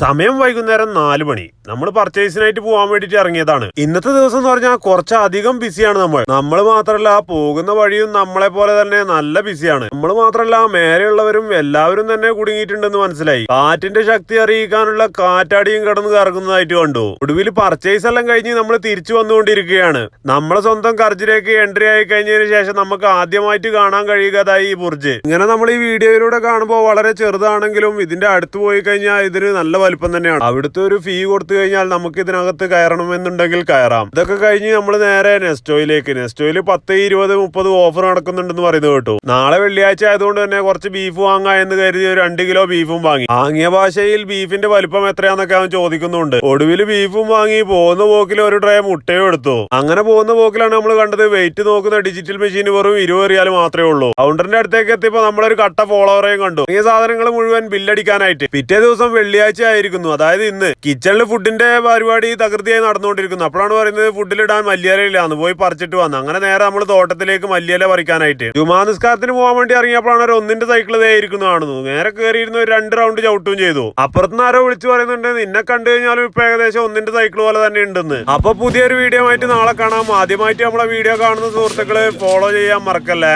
സമയം വൈകുന്നേരം നാല് മണി. നമ്മൾ പർച്ചേസിനായിട്ട് പോകാൻ വേണ്ടിട്ട് ഇറങ്ങിയതാണ്. ഇന്നത്തെ ദിവസം എന്ന് പറഞ്ഞാൽ കുറച്ചധികം ബിസിയാണ് നമ്മൾ. നമ്മൾ മാത്രമല്ല പോകുന്ന വഴിയും നമ്മളെ പോലെ തന്നെ നല്ല ബിസിയാണ് നമ്മൾ മാത്രമല്ല മേലെയുള്ളവരും എല്ലാവരും തന്നെ കുടുങ്ങിയിട്ടുണ്ടെന്ന് മനസ്സിലായി. കാറ്റിന്റെ ശക്തി അറിയിക്കാനുള്ള കാറ്റാടിയും കിടന്ന് കറങ്ങുന്നതായിട്ട് കണ്ടു. ഒടുവിൽ പർച്ചേസ് എല്ലാം കഴിഞ്ഞ് നമ്മൾ തിരിച്ചു വന്നുകൊണ്ടിരിക്കുകയാണ്. നമ്മളെ സ്വന്തം കർജിലേക്ക് എൻട്രി ആയി കഴിഞ്ഞതിന് ശേഷം നമുക്ക് ആദ്യമായിട്ട് കാണാൻ കഴിയുകതായി ഈ ബുർജ്. ഇങ്ങനെ നമ്മൾ ഈ വീഡിയോയിലൂടെ കാണുമ്പോൾ വളരെ ചെറുതാണെങ്കിലും ഇതിന്റെ അടുത്ത് പോയി കഴിഞ്ഞാൽ ഇതിന് നല്ല വലിപ്പം തന്നെയാണ്. അവിടുത്തെ ഒരു ഫീ കൊടുത്തു കഴിഞ്ഞാൽ നമുക്ക് ഇതിനകത്ത് കയറണമെന്നുണ്ടെങ്കിൽ കയറാം. ഇതൊക്കെ കഴിഞ്ഞ് നമ്മൾ നേരെ നെസ്റ്റോയിലേക്ക്. നെസ്റ്റോയിൽ പത്ത് ഇരുപത് മുപ്പത് ഓഫർ നടക്കുന്നുണ്ടെന്ന് പറയുന്നത് കേട്ടു. നാളെ വെള്ളിയാഴ്ച ആയതുകൊണ്ട് തന്നെ കുറച്ച് ബീഫ് വാങ്ങാം എന്ന് കരുതി ഒരു രണ്ട് കിലോ ബീഫും വാങ്ങി. വാങ്ങിയ ഭാഷയിൽ ബീഫിന്റെ വലിപ്പം എത്രയാന്നൊക്കെ അവൻ ചോദിക്കുന്നുണ്ട്. ഒടുവിൽ ബീഫും വാങ്ങി. പോകുന്ന പോക്കിൽ ഒരു ട്രേ മുട്ടയും എടുത്തു. അങ്ങനെ പോകുന്ന പോക്കിലാണ് നമ്മൾ കണ്ടത് വെയിറ്റ് നോക്കുന്ന ഡിജിറ്റൽ മെഷീൻ വെറും ഇരുപത് റിയാൽ മാത്രമേ ഉള്ളൂ. കൗണ്ടറിന്റെ അടുത്തേക്ക് എത്തിയപ്പോ നമ്മളൊരു കട്ട ഫോളോവറേയും കണ്ടു. ഈ സാധനങ്ങൾ മുഴുവൻ ബില്ലടിക്കാനായിട്ട് പിറ്റേ ദിവസം വെള്ളിയാഴ്ച ആയിരിക്കുന്നു അതായത് ഇന്ന് കിച്ചണിൽ ഫുഡിന്റെ പരിപാടി തകൃതിയായി നടന്നുകൊണ്ടിരിക്കുന്നു. അപ്പോഴാണ് പറയുന്നത് ഫുഡിലിടാൻ മല്ലിയിലയില്ലാന്ന് പോയി പറിച്ചിട്ട് വന്നു. അങ്ങനെ നേരെ നമ്മൾ തോട്ടത്തിലേക്ക് മല്ലിയല പറിക്കാനായിട്ട്. ജുമാ നിസ്കാരത്തിന് പോകാൻ വേണ്ടി ഇറങ്ങിയപ്പോഴാണ് ഒരു ഒന്നിന്റെ സൈക്കിൾ ഇതായിരിക്കുന്നു കാണുന്നു നേരെ കയറിയിരുന്ന ഒരു രണ്ട് റൗണ്ട് ചവിട്ടും ചെയ്തു. അപ്പുറത്തുനിന്ന് ആരോ വിളിച്ചു പറയുന്നുണ്ട് നിന്നെ കണ്ടു കഴിഞ്ഞാലും ഇപ്പൊ ഏകദേശം ഒന്നിന്റെ സൈക്കിൾ പോലെ തന്നെ ഉണ്ടെന്ന്. അപ്പൊ പുതിയൊരു വീഡിയോ ആയിട്ട് നാളെ കാണാം. ആദ്യമായിട്ട് നമ്മളെ വീഡിയോ കാണുന്ന സുഹൃത്തുക്കൾ ഫോളോ ചെയ്യാൻ മറക്കല്ലേ?